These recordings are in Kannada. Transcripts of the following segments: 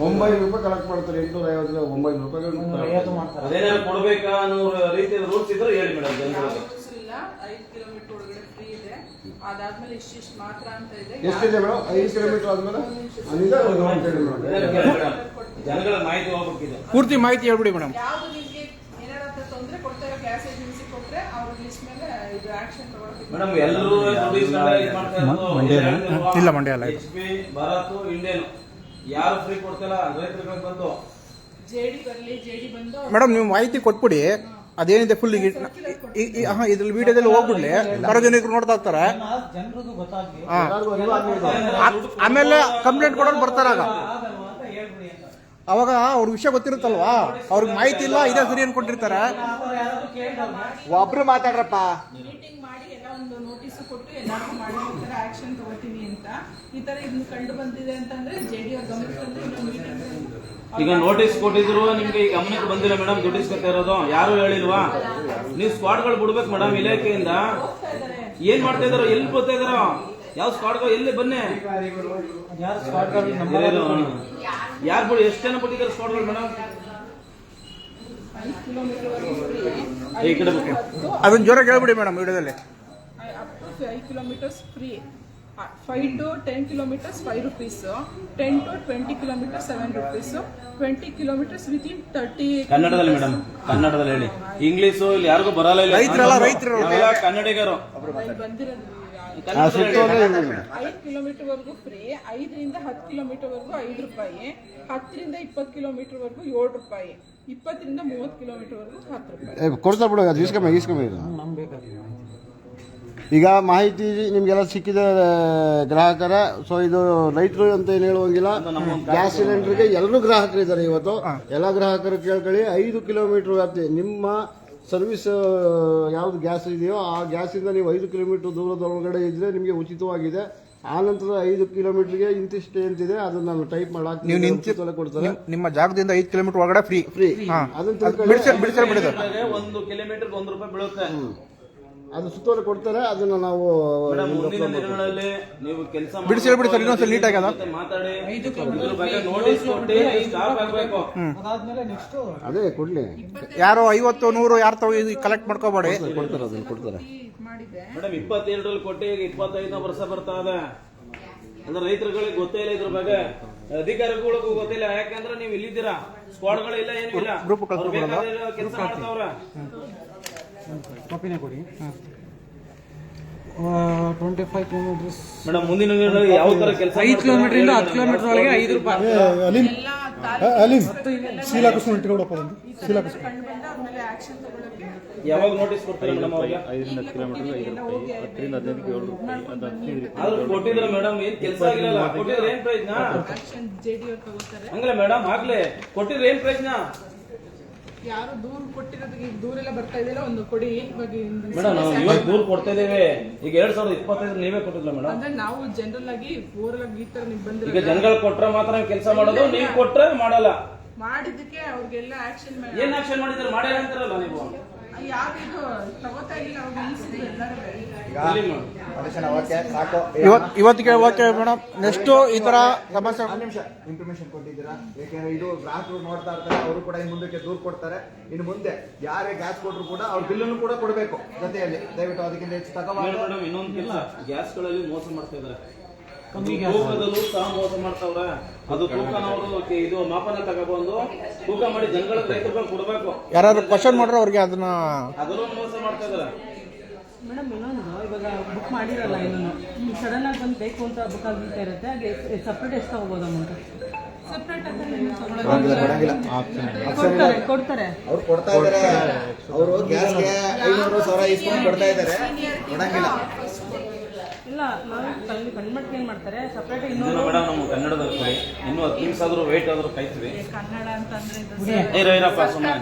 ಒಂಬೈನೂರು ರೂಪಾಯಿ ಕಲೆಕ್ಟ್ ಮಾಡ್ತಾರೆ ಎಂಟುನೂರ ಐವತ್ತು ಒಂಬೈನೂರು ರೂಪಾಯಿ ಅದೇನಾದ್ರು ಕೊಡ್ಬೇಕಾ ಅನ್ನೋ ರೀತಿಯ ರೂಲ್ಸ್ ಇದ್ರೆ ಹೇಳಿ ಮೇಡಮ್ ಜನಗಳಿಗೆ ಇಲ್ಲ ಐದು ಕಿಲೋಮೀಟರ್ ಒಳಗಡೆ ಫ್ರೀ ಇದೆ. ಅದಾದ್ಮೇಲೆ ಇಷ್ಟಿಷ್ಟು ಮಾತ್ರ ಅಂತ ಇದೆ. ಎಷ್ಟಿದೆ ಮೇಡಮ್ ಐದು ಕಿಲೋಮೀಟರ್ ಆದ್ಮೇಲೆ? ಅಲ್ಲಿಂದ ಒಂದು ಹೇಳಿ ಮೇಡಮ್ ಜನಗಳ ಮಾಹಿತಿ ಹೋಗ್ಬೇಕಿದೆ. ಪೂರ್ತಿ ಮಾಹಿತಿ ಹೇಳ್ಬಿಡಿ ಮೇಡಮ್ ಯಾವ್ದು ನಿಮ್ಗೆ ಏನಾರ ತೊಂದರೆ ಕೊಡ್ತಾರೆ ಗ್ಯಾಸ್ ಏಜೆನ್ಸಿ ಕೊಟ್ರೆ ಅವ್ರ ಲಿಸ್ಟ್ ಮೇಲೆ ಇದು ಆಕ್ಷನ್ ತಗೊಳಕ್ಕೆ ಮೇಡಮ್ ಎಲ್ಲರೂ ದುಡ್ಡು ಮಾಡ್ತಾ ಇಲ್ಲ, ಮಂಡ್ಯ ಅಲ್ಲ. ಎಚ್ ಪಿ ಭಾರತ್ ಇಂಡಿಯನ್ ಯಾರು ಫ್ರೀ ರೈತರುಗಳಿಗೆ ಬಂದು. ಜೆಡಿ ಬರ್ಲಿ ಜೆಡಿ ಬಂದು ಮೇಡಮ್ ನೀವು ಮಾಹಿತಿ ಕೊಟ್ಬಿಡಿ. ಅದೇನಿದೆ ಫುಲ್ ಹಾ ಇದ್ರಲ್ಲಿ ವಿಡಿಯೋದಲ್ಲಿ ಹೋಗ್ಬಿಡ್ಲಿ. ಸಾರ್ವಜನಿಕರು ನೋಡ್ತಾ ಇರ್ತಾರೆ. ಜನರಿಗೂ ಗೊತ್ತಾಗ್ಲಿ. ಹಾ. ಎಲ್ಲರಿಗೂ ಅರಿವು ಆಗ್ಬೇಕು. ಆಮೇಲೆ ಕಂಪ್ಲೇಂಟ್ ಕೊಡೋರು ಬರ್ತಾರ ಆಗ. ಆಗಲ್ವಾ ಅಂತ ಹೇಳ್ಬಿಡಿ ಅಂತ. ಅವಾಗ ಅವ್ರ ವಿಷಯ ಗೊತ್ತಿರುತ್ತಲ್ವಾ? ಅವ್ರಿಗೆ ಮಾಹಿತಿ ಇಲ್ಲ ಇದೇ ಸರಿ ಅನ್ಕೊಂಡಿರ್ತಾರೆ. ಒಬ್ರು ಮಾತಾಡ್ರಪ್ಪ. ಮೀಟಿಂಗ್ ಒಂದು ನೋಟಿಸ್ ಕೊಟ್ಟು ಎಲ್ಲರಿಗೂ ಮಾಡಿ ಈ ತರ ಆಕ್ಷನ್ ತಗೋತೀವಿ ಅಂತ. ಈ ತರ ಇದನ್ನು ಕಂಡು ಬಂದಿದೆ ಅಂತಂದ್ರೆ ಜೆಡಿ ಅವ್ರ ಗಮನಕ್ಕೆ ತಂದು ಇನ್ನೊಂದು ಮೀಟಿಂಗ್ ಈಗ ನೋಟಿಸ್ ಕೊಟ್ಟಿದ್ರು ನಿಮ್ಗೆ ಈ ಗಮನಕ್ಕೆ ಬಂದಿಲ್ಲ ಮೇಡಮ್ ದುಡ್ಡಿಸ್ ಇಸ್ಕೊತಾ ಇರೋದು. ಯಾರು ಹೇಳಿಲ್ವಾ? ನೀವು ಸ್ಕ್ವಾಡ್ಗಳು ಬಿಡ್ಬೇಕು ಮೇಡಮ್ ಇಲಾಖೆಯಿಂದ. ಹೋಗ್ತಾ ಏನ್ ಮಾಡ್ತಾ ಇದಾರೋ ಎಲ್ಲಿ ಬರ್ತಾ ಇದಾರೋ? ಯಾವ ಸ್ಕ್ವಾಡ್ಗಳು ಎಲ್ಲಿ? ಬನ್ನಿ. ಯಾರು ಬಿಡು ನಂಬರ್ ಯಾರು ಬಿಡಿ ಎಷ್ಟು ಜನ ಬಿಟ್ಟಿದ್ದಾರೆ ಸ್ಕ್ವಾಡ್ಗಳು ಮೇಡಮ್ ಐದು ಕಿಲೋಮೀಟರ್ ವರೆಗೂ ಫ್ರೀ ಈ ಕಡೆ ಬೇಕು ಅದನ್ನ ಜ್ವರ ಕೇಳ್ಬಿಡಿ ಮೇಡಮ್ ವಿಡಿಯೋದಲ್ಲಿ. Five kilometres free five to ten kilometres five rupees ten to twenty kilometre seven rupees twenty kilometres with in thirty ಕನ್ನಡದಲ್ಲಿ ಮೇಡಮ್ ಕನ್ನಡದಲ್ಲಿ ಹೇಳಿ. ಇಂಗ್ಲೀಷು ಇಲ್ಲಿ ಯಾರಿಗೂ ಬರಲ್ಲ ಇಲ್ಲ. ರೈತರೆಲ್ಲ ರೈತರು ನಾವೆಲ್ಲ ಕನ್ನಡಿಗರು. ಬಂದಿರೋದು ಐದು ಕಿಲೋಮೀಟರ್ ವರೆಗೂ ಫ್ರೀ ಐದರಿಂದ ಹತ್ತು ಕಿಲೋಮೀಟರ್ ವರೆಗೂ ಐದು ರೂಪಾಯಿ ಹತ್ತರಿಂದ ಇಪ್ಪತ್ತು ಕಿಲೋಮೀಟರ್ ವರೆಗೂ ಏಳು ರೂಪಾಯಿ ಇಪ್ಪತ್ತರಿಂದ ಮೂವತ್ತು ಕಿಲೋಮೀಟರ್ ವರೆಗೂ ಹತ್ತು ರೂಪಾಯಿ. ಕೊಡ್ತಾ ಬಿಡೋ ಅದು ಇಸ್ಕೊಂಬ ಇಸ್ಕೊಂಬ ಇದು ನಮ್ಗೆ ಬೇಕಾಗಿಲ್ಲ ಈಗ ಮಾಹಿತಿ ನಿಮ್ಗೆಲ್ಲ ಸಿಕ್ಕಿದೆ ಗ್ರಾಹಕರ. ಸೊ ಇದು ರೈತರು ಅಂತ ಏನು ಹೇಳುವಂಗಿಲ್ಲ ಗ್ಯಾಸ್ ಸಿಲಿಂಡರ್ಗೆ ಎಲ್ಲರೂ ಗ್ರಾಹಕರಿದ್ದಾರೆ ಇವತ್ತು. ಎಲ್ಲ ಗ್ರಾಹಕರು ಕೇಳ್ಕೊಳ್ಳಿ ಐದು ಕಿಲೋಮೀಟರ್ ವ್ಯಾಪ್ತಿ ನಿಮ್ಮ ಸರ್ವಿಸ್ ಯಾವ್ದು ಗ್ಯಾಸ್ ಇದೆಯೋ ಆ ಗ್ಯಾಸಿಂದ ನೀವು ಐದು ಕಿಲೋಮೀಟರ್ ದೂರದ ಒಳಗಡೆ ಇದ್ರೆ ನಿಮಗೆ ಉಚಿತವಾಗಿದೆ. ಆ ನಂತರ ಐದು ಕಿಲೋಮೀಟರ್ಗೆ ಇಂತಿಷ್ಟು ಅಂತಿದೆ ಅದನ್ನ ನಾನು ಟೈಪ್ ನೀವು ನಿಂತು ಉಚಿತವಾಗಿ ಕೊಡ್ತಾರೆ. ನಿಮ್ಮ ಜಾಗದಿಂದ ಐದು ಕಿಲೋಮೀಟರ್ ಒಳಗಡೆ ಫ್ರೀ. ಫ್ರೀ. ಅದನ್ನ ಒಂದು ಕಿಲೋಮೀಟರ್ ಒಂದು ರೂಪಾಯಿ ಬೀಳುತ್ತೆ. ಅದು ಸುತ್ತೋಲೆ ಕೊಡ್ತಾರೆ ಅದನ್ನ ನಾವು ಮೇಡಮ್ ಮುಂದಿನ ದಿನಗಳಲ್ಲಿ ನೀವು ಕೆಲಸ ಬಿಡಿಸಿ ಹೇಳ್ಬಿಡಿ ಸರ್ ಇನ್ನೊಂದ್ಸಲ ನೀಟಾಗಿ ಅದ. ಮಾತಾಡಿ. ಇದ್ರ ಬಗ್ಗೆ ನೋಟಿಸ್ ಕೊಟ್ಟು ಸ್ಟಾಪ್ ಆಗ್ಬೇಕು. ಅದಾದ್ಮೇಲೆ ನೆಕ್ಸ್ಟ್ ಅದೇ ಕೊಡ್ಲಿ. ಯಾರು ಐವತ್ತು ನೂರು ಯಾರು ತಗೋ ಕಲೆಕ್ಟ್ ಮಾಡ್ಕೋಬೇಡಿ. ಕೊಡ್ತಾರೆ ಅದನ್ನ ಕೊಡ್ತಾರೆ. ಮೇಡಮ್ ಇಪ್ಪತ್ತೆರಡರಲ್ಲಿ ಕೊಟ್ಟು ಈಗ ಇಪ್ಪತ್ತೈದನೇ ವರ್ಷ ಬರ್ತಾ ಇದೆ. ಅಂದ್ರೆ ರೈತರುಗಳಿಗೆ ಗೊತ್ತೇ ಇಲ್ಲ ಇದ್ರ ಬಗ್ಗೆ. ಅಧಿಕಾರಿಗಳಿಗೂ ಗೊತ್ತಿಲ್ಲ ಯಾಕಂದ್ರೆ ನೀವು ಇಲ್ಲಿದ್ದೀರಾ? ಸ್ಕ್ವಾಡ್ಗಳು ಇಲ್ಲ ಏನು ಇಲ್ಲ ಕೆಲಸ ಮಾಡ್ತಾವ್ರ. ಕಾಪಿನೇ ಕೊಡಿ ಟ್ವೆಂಟಿ ಫೈವ್ ಕಿಲೋಮೀಟರ್ಸ್ ಮೇಡಮ್ ಮುಂದಿನ ಯಾವ ತರ ಕೆಲಸ ಐದು ಕಿಲೋಮೀಟರ್ ಇಂದ ಹತ್ತು ಕಿಲೋಮೀಟರ್ ಒಳಗೆ ಐದು ರೂಪಾಯಿ ಅಲ್ಲಿ ಶೀಲಾ ಕೃಷ್ಣ ಬಂದ. ಒಂದು ಆಕ್ಷನ್ ಕೃಷ್ಣ ಯಾವಾಗ ನೋಟಿಸ್ ಕೊಡ್ತಾರೆ ಮೇಡಮ್ ಅವ್ರಿಗೆ? ಆದ್ರೂ ಕೊಟ್ಟಿದ್ರೆ ಮೇಡಮ್ ಏನ್ ಕೆಲಸ ಆಗಿಲ್ಲ ಕೊಟ್ಟಿದ್ರೆ ಏನ್ ತಗೋತಾರೆ. ಹಂಗಲ್ಲ ಮೇಡಮ್ ಆಗ್ಲೇ ಕೊಟ್ಟಿದ್ರೆ ಏನ್ ಪ್ರಯೋಜನ? ಯಾರು ದೂರ ಕೊಟ್ಟಿರೋದಕ್ಕೆ ಈಗ ದೂರೆಲ್ಲ ಬರ್ತಾ ಇದೆಯಲ್ಲ ಒಂದು ಕೊಡಿ. ಇವಾಗ ಇಂದ- ಮೇಡಮ್ ನಾವು ಇವಾಗ ದೂರ ಕೊಡ್ತಾ ಇದ್ದೇವೆ. ಈಗ ಎರಡ್ ಸಾವಿರದ ಇಪ್ಪತ್ತೈದು ನೀವೇ ಕೊಟ್ಟಿಲ್ಲ ಮೇಡಮ್. ಅಂದ್ರೆ ನಾವು ಜನರಲ್ ಆಗಿ ಓರಲ್ ಆಗಿ ಈ ತರ ನೀವು ಈಗ ಬಂದಿರೋ ಜನಗಳು ಕೊಟ್ರೆ ಮಾತ್ರ ಕೆಲಸ ಮಾಡೋದು ನೀವು ಕೊಟ್ರೆ ಮಾಡಲ್ಲ. ಮಾಡಿದ್ದಕ್ಕೆ ಅವ್ರಿಗೆಲ್ಲ ಆಕ್ಷನ್ ಏನ್ ಆಕ್ಷನ್ ಮಾಡಿದ್ರೆ ಮಾಡಿಲ್ಲ ಅಂತಾರಲ್ಲ ನೀವು. ಯಾರು ಇದು? ತಗೋತಾ ಇಲ್ಲ ಅವ್ರಿಗೆ ನಿಲ್ಸಿದ್ರು ಎಲ್ಲರೂ. ಇಲ್ಲಿ ನೋಡಿ. ಇವತ್ ಇವತ್ತಿಗೆ ಓಕೆ ಮೇಡಮ್ ನೆಕ್ಸ್ಟ್ ಈ ತರ ಸಮಸ್ಯೆ ನಿಮಿಷ ಇನ್ಫಾರ್ಮೇಶನ್ ಕೊಟ್ಟಿದ್ದೀರಾ? ಯಾಕೆಂದ್ರೆ ಇದು ಗ್ರಾಹಕರು ನೋಡ್ತಾ ಇರ್ತಾರೆ ಅವರು ಕೂಡ ಇನ್ನು ಮುಂದಕ್ಕೆ ದೂರ ಕೊಡ್ತಾರೆ. ಇನ್ನು ಮುಂದೆ ಯಾರೇ ಗ್ಯಾಸ್ ಕೊಟ್ಟರು ಕೂಡ ಅವ್ರ ಬಿಲ್ಲನ್ನು ಕೂಡ ಕೊಡಬೇಕು ಜೊತೆಯಲ್ಲಿ. ದಯವಿಟ್ಟು ಅದಕ್ಕಿಂತ ಹೆಚ್ಚು ತಗೋಬಾರ್ದು. ಮೇಡಮ್ ಇನ್ನೊಂದು ಕೆಲಸ. ಗ್ಯಾಸ್ಗಳಲ್ಲಿ ಮೋಸ ಮಾಡ್ತಾ ಇದಾರೆ ತೂಕದಲ್ಲೂ ಸಹ ಮೋಸ ಮಾಡ್ತಾವ್ರ. ಅದು ತೂಕನವರು ಇದು ಮಾಪನ ತಗೊಬಂದು ತೂಕ ಮಾಡಿ ಜನಗಳ ರೈತರು ಕೊಡಬೇಕು. ಯಾರು ಕ್ವಶನ್ ಮಾಡ್ರೆ ಅವ್ರಿಗೆ ಅದನ್ನ ಅದನ್ನು ಮೋಸ ಮಾಡ್ತಾ ಇದಾರೆ ಮೇಡಮ್ ಇನ್ನೊಂದು ಇವಾಗ ಬುಕ್ ಮಾಡಿರಲ್ಲ ಇನ್ನೂ ಸಡನ್ ಆಗಿ ಬಂದು ಬೇಕು ಅಂತ ಬುಕ್ ಆಗಿರ್ತಾ ಇರುತ್ತೆ ಹಾಗೆ ಸಪ್ರೇಟ್ ಎಷ್ಟು ತಗೋಬೋದು ಅಮೌಂಟ್ ಕೊಡ್ತಾರೆ ಕೊಡ್ತಾರೆ. ಅವ್ರು ಕೊಡ್ತಾ ಇದಾರೆ. ಅವರು ಗ್ಯಾಸ್ಗೆ ಐನೂರು ಸಾವಿರ ಇಸ್ಕೊಂಡು ಕೊಡ್ತಾ ಇದ್ದಾರೆ ಕೊಡಂಗಿಲ್ಲ. ಇಲ್ಲ ನಾವು ಕಲ್ ಕಣ್ಮಟ್ಗೆ ಏನು ಮಾಡ್ತಾರೆ? ಸಪ್ರೇಟ್ ಇನ್ನೂರು ಮೇಡಮ್ ನಮ್ಗೆ ಕನ್ನಡದಲ್ಲಿ ಕೊಡಿ. ಇನ್ನೂ ಹತ್ತು ನಿಮಿಷ ಆದ್ರೂ ವೇಟ್ ಆದ್ರೂ ಕಾಯ್ತೀವಿ ಕನ್ನಡ ಅಂತಂದ್ರೆ ಇದು ಏ ಸುಮ್ಮನೆ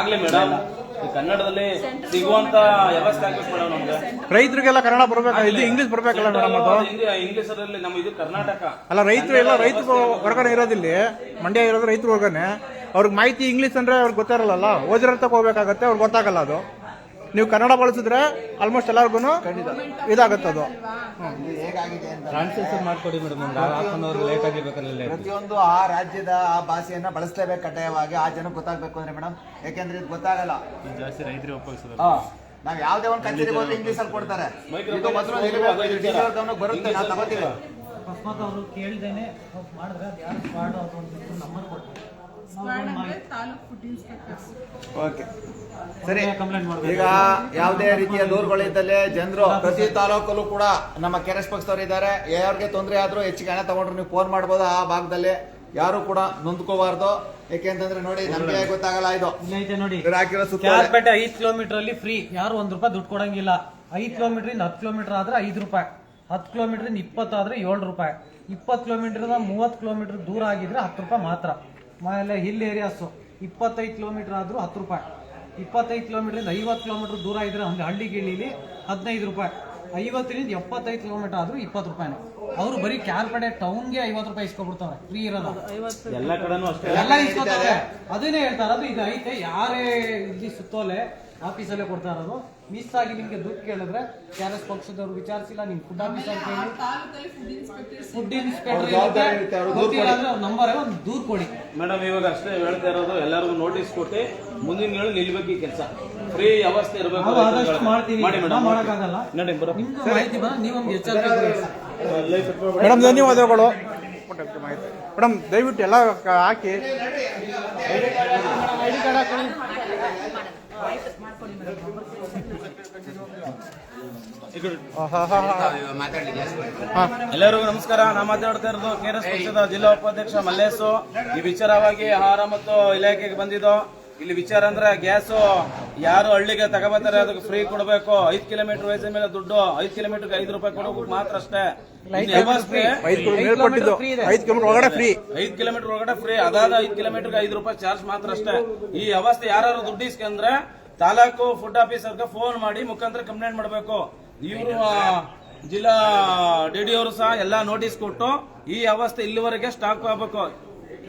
ಆಗ್ಲಿ ಮೇಡಮ್. ಕನ್ನಡದಲ್ಲಿ ಸಿಗುವಂತ ವ್ಯವಸ್ಥೆ ಆಗ್ಬೇಕು ಮೇಡಮ್ ನಮ್ಗೆ. ರೈತರಿಗೆಲ್ಲ ಕನ್ನಡ ಬರ್ಬೇಕು ಇದು ಇಂಗ್ಲಿಷ್ ಬರ್ಬೇಕಲ್ಲ ಮೇಡಮ್ ಅದು? ಇಂಗ್ಲಿಷ್ ಅಲ್ಲಿ ನಮ್ಮ ಇದು ಕರ್ನಾಟಕ. ಅಲ್ಲ ರೈತರು ಎಲ್ಲ ರೈತರು ಹೊರಗಡೆ ಇರೋದಿಲ್ಲಿ ಮಂಡ್ಯ ಇರೋದು ರೈತರು ಹೊರಗನೆ ಅವ್ರಿಗೆ ಮಾಹಿತಿ ಇಂಗ್ಲಿಷ್ ಅಂದ್ರೆ ಅವ್ರಿಗೆ ಗೊತ್ತಿರಲ್ಲ ಓದಿರೋ ಹೋಗ್ಬೇಕಾಗತ್ತೆ ಅವ್ರಿಗೆ ಗೊತ್ತಾಗಲ್ಲ ಅದು. ನೀವು ಕನ್ನಡ ಬಳಸಿದ್ರೆ ಆಲ್ಮೋಸ್ಟ್ ಎಲ್ಲರಿಗೂ ಇದಾಗುತ್ತೆ ಅದು. ಹೇಗಾಗಿದೆ ಅಂತ. ಟ್ರಾನ್ಸ್ಲೇಷನ್ ಮಾಡ್ಕೊಡಿ ಮೇಡಮ್ ಒಂದು ಹಾಫ್ ಅನ್ ಅವರ್ ಲೇಟ್ ಆಗಿರ್ಬೇಕಲ್ಲ ಪ್ರತಿಯೊಂದು ಆ ರಾಜ್ಯದ ಆ ಭಾಷೆಯನ್ನ ಬಳಸಲೇಬೇಕು ಕಡ್ಡಾಯವಾಗಿ ಆ ಜನಕ್ಕೆ ಗೊತ್ತಾಗಬೇಕು ಅಂದ್ರೆ ಮೇಡಮ್ ಯಾಕೆಂದ್ರೆ ಇದು ಗೊತ್ತಾಗಲ್ಲ. ಜಾಸ್ತಿ ರೈತರಿಗೆ ಉಪಯೋಗಿಸೋದು ಹಾ. ನಾವ್ ಯಾವ್ದೇ ಒಂದು ಕಚೇರಿಗೆ ಹೋದ್ರೆ ಇಂಗ್ಲಿಷ್ ಅಲ್ಲಿ ಕೊಡ್ತಾರೆ. ಇದು ಮೊದಲು ಗಮನಕ್ಕೆ ಬರುತ್ತೆ ನಾವು ತಗೋತೀವಿ. ಅಕಸ್ಮಾತ್ ಅವರು ಕೇಳ್ದೇನೆ ಮಾಡಿದ್ರೆ ಅದು ಯಾರು ಒಂದು ನಂಬರ್ ಕೊಡ್ತಾರೆ. ಓಕೆ. ಸರಿ. ಈಗ ಯಾವುದೇ ರೀತಿಯ ದೂರುಗಳಿದ್ದಲ್ಲಿ ಜನರು ಪ್ರತಿ ತಾಲೂಕಲ್ಲೂ ಕೂಡ ನಮ್ಮ ಕೆರೆಸ್ ಪಕ್ಷದವ್ರು ಇದ್ದಾರೆ. ಯಾರಿಗೆ ತೊಂದರೆ ಆದ್ರೂ ಹೆಚ್ಚಿಗೆ ಹಣ ತಗೊಂಡ್ರು ನೀವು ಫೋನ್ ಮಾಡ್ಬೋದು? ಆ ಭಾಗದಲ್ಲಿ ಯಾರು ಕೂಡ ನೊಂದ್ಕೋಬಾರ್ದು. ಯಾಕೆಂತಂದ್ರೆ ನೋಡಿ ನಮ್ಗೆ ಗೊತ್ತಾಗಲ್ಲ ಇದು. ನೋಡಿ. ಹಾಕಿರೋ ಸುತ್ತ ಐದು ಕಿಲೋಮೀಟರ್ ಅಲ್ಲಿ ಫ್ರೀ. ಯಾರು ಒಂದ್ ರೂಪಾಯಿ ದುಡ್ಡು ಕೊಡಂಗಿಲ್ಲ. ಐದು ಕಿಲೋಮೀಟರ್ ಇಂದ ಹತ್ತು ಕಿಲೋಮೀಟರ್ ಆದ್ರೆ ಐದು ರೂಪಾಯಿ. ಹತ್ತು ಕಿಲೋಮೀಟರ್ ಇಂದ ಇಪ್ಪತ್ತು ಆದ್ರೆ ಏಳು ರೂಪಾಯಿ. ಇಪ್ಪತ್ತು ಕಿಲೋಮೀಟರ್ ಮೂವತ್ತು ಕಿಲೋಮೀಟರ್ ದೂರ ಆಗಿದ್ರೆ ಹತ್ತು ರೂಪಾಯಿ ಮಾತ್ರ. ಆಮೇಲೆ ಹಿಲ್ ಏರಿಯಾಸು ಇಪ್ಪತ್ತೈದು ಕಿಲೋಮೀಟರ್ ಆದರೂ ಹತ್ತು ರೂಪಾಯಿ. ಇಪ್ಪತ್ತೈದು ಕಿಲೋಮೀಟ್ರಿಂದ ಇಂದ ಐವತ್ತು ಕಿಲೋಮೀಟರ್ ದೂರ ಇದ್ರೆ ಒಂದು ಹಳ್ಳಿ ಗಿಳ್ಳಿಲಿ ಹದಿನೈದು ರೂಪಾಯಿ. ಐವತ್ತರಿಂದ ಎಪ್ಪತ್ತೈದು ಕಿಲೋಮೀಟರ್ ಆದರೂ ಇಪ್ಪತ್ತು ರೂಪಾಯಿನ. ಅವರು ಬರೀ ಕ್ಯಾರ್ಪೇಟೆ ಟೌನ್ಗೆ ಐವತ್ತು ರೂಪಾಯಿ ಇಸ್ಕೊಬಿಡ್ತಾರೆ ಫ್ರೀ ಇರಲ್ಲ ಎಲ್ಲ ಕಡೆನೂ ಅಷ್ಟೇ. ಎಲ್ಲ ಇಸ್ಕೊತಾರೆ. ಅದನ್ನೇ ಹೇಳ್ತಾರೆ. ಅದು ಇದು ಐತೆ ಯಾರೇ ಇಲ್ಲಿ ಸುತ್ತೋಲೆ ಆಫೀಸಲ್ಲೇ ಕೊಡ್ತಾ ಇರೋದು. ಮಿಸ್ ಆಗಿ ನಿಮ್ಗೆ ದುಡ್ಡು ಕೇಳಿದ್ರೆ ಯಾರ ಆರ್ ಎಸ್ ಪಕ್ಷದವ್ರು ವಿಚಾರಿಸಿಲ್ಲ ನಿಮ್ ಫುಡ್ ಆಫೀಸರ್ ಕೇಳಿ. ತಾಲೂಕಲ್ಲಿ ಫುಡ್ ಇನ್ಸ್ಪೆಕ್ಟರ್ ಗೊತ್ತಿಲ್ಲ ಅಂದ್ರೆ ಅವ್ರ ನಂಬರ್ ಒಂದು ದೂರ್ ಕೊಡಿ. ಮೇಡಮ್ ಇವಾಗ ಅಷ್ಟೇ ಹೇಳ್ತಾ ಇರೋದು ಎಲ್ಲರಿಗೂ ನೋಟಿಸ್ ಕೊಟ್ಟು ಮುಂದಿನ ಹೇಳಿ ನಿಲ್ಬೇಕು ಈ ಕೆಲಸ. ಫ್ರೀ ವ್ಯವಸ್ಥೆ ಇರಬೇಕು ನಾವು ಆದಷ್ಟು ಮಾಡ್ತೀವಿ. ಮಾಡಿ ಮೇಡಮ್. ಮಾಡೋಕ್ಕಾಗಲ್ಲ. ನೋಡಿ ಬರೋ. ಮಾಹಿತಿ ನೀವು ಒಂದು ಎಚ್ಚರಿಕೆ ಕೊಡಿ. ಮೇಡಮ್ ಧನ್ಯವಾದಗಳು. ಮೇಡಮ್ ದಯವಿಟ್ಟು ಎಲ್ಲ ಹಾಕಿ. ಎಲ್ಲರಿಗೂ ನಮಸ್ಕಾರ. ನಾ ಮಾತಾಡ್ತಾ ಇರೋದು ಕೆಆರ್ಎಸ್ ಪಕ್ಷದ ಜಿಲ್ಲಾ ಉಪಾಧ್ಯಕ್ಷ ಮಲ್ಲೇಶು. ಈ ವಿಚಾರವಾಗಿ ಆಹಾರ ಮತ್ತು ಇಲಾಖೆಗೆ ಬಂದಿದ್ದು. ಇಲ್ಲಿ ವಿಚಾರ ಅಂದ್ರೆ ಗ್ಯಾಸ್ ಯಾರು ಹಳ್ಳಿಗೆ ತಗೋಬರ್ತಾರೆ ಅದಕ್ಕೆ ಫ್ರೀ ಕೊಡಬೇಕು. ಐದ್ ಕಿಲೋಮೀಟರ್ ವಯಸ್ಸಿನ ಮೇಲೆ ದುಡ್ಡು ಐದು ಕಿಲೋಮೀಟರ್ ಐದು ರೂಪಾಯಿ ಕೊಡಬೇಕು ಮಾತ್ರ ಅಷ್ಟೇ. ಐದ್ ಕಿಲೋಮೀಟರ್ ಒಳಗಡೆ ಫ್ರೀ ಅದಾದ ಐದ್ ಕಿಲೋಮೀಟರ್ ಐದು ರೂಪಾಯಿ ಚಾರ್ಜ್ ಮಾತ್ರ ಅಷ್ಟೇ. ಈ ವ್ಯವಸ್ಥೆ ಯಾರು ದುಡ್ಡು ಇಸ್ಕೊಂಡ್ರೆ ತಾಲೂಕು ಫುಡ್ ಆಫೀಸರ್ಗೆ ಫೋನ್ ಮಾಡಿ ಮುಖಾಂತರ ಕಂಪ್ಲೇಂಟ್ ಮಾಡಬೇಕು. ಇವರು ಜಿಲ್ಲಾ ಡಿ ಡಿ ಅವರು ಸಹ ಎಲ್ಲ ನೋಟಿಸ್ ಕೊಟ್ಟು ಈ ಅವಸ್ಥೆ ಇಲ್ಲಿವರೆಗೆ ಸ್ಟಾಕ್ ಆಗಬೇಕು.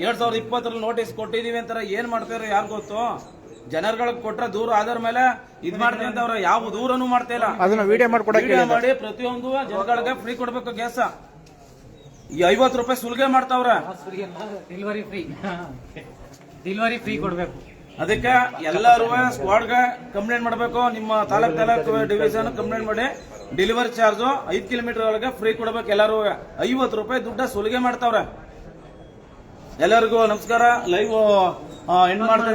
ಎರಡ್ ಸಾವಿರದ ಇಪ್ಪತ್ತರಲ್ಲಿ ನೋಟಿಸ್ ಕೊಟ್ಟಿದೀವಿ ಅಂತಾರೆ. ಏನ್ ಮಾಡ್ತಾರೆ ಯಾರು ಗೊತ್ತು? ಜನಗಳಿಗೆ ಕೊಟ್ರೆ ದೂರ ಆದ್ರ ಮೇಲೆ ಇದ್ ಮಾಡ್ತೀವಿ ಅಂತ ಅವ್ರ ಯಾವ ದೂರನು ಮಾಡ್ತಾ ಇಲ್ಲ. ಅದನ್ನ ವಿಡಿಯೋ ಮಾಡಿ ಪ್ರತಿಯೊಂದು ಜನಗಳಿಗೆ ಫ್ರೀ ಕೊಡ್ಬೇಕು ಗ್ಯಾಸ ಈ ಐವತ್ತು ರೂಪಾಯಿ ಸುಲಿಗೆ ಮಾಡ್ತಾವ್ರೆ. ಡೆಲಿವರಿ ಫ್ರೀ ಡೆಲಿವರಿ ಫ್ರೀ ಕೊಡ್ಬೇಕು. ಅದಕ್ಕೆ ಎಲ್ಲರೂ ಸ್ಕ್ವಾಡ್ಗೆ ಕಂಪ್ಲೇಂಟ್ ಮಾಡಬೇಕು, ನಿಮ್ಮ ತಾಲೂಕ್ ತಾಲೂಕು ಡಿವಿಷನ್ ಕಂಪ್ಲೇಂಟ್ ಮಾಡಿ ಡೆಲಿವರಿ ಚಾರ್ಜು ಐದು ಕಿಲೋಮೀಟರ್ ಒಳಗೆ ಫ್ರೀ ಕೊಡಬೇಕು. ಎಲ್ಲರೂ ಐವತ್ತು ರೂಪಾಯಿ ದುಡ್ಡ ಸುಲಿಗೆ ಮಾಡ್ತಾವ್ರೆ. ಎಲ್ಲರಿಗೂ ನಮಸ್ಕಾರ. ಲೈವ್ ಎಂಡ್ ಮಾಡ್ತಾ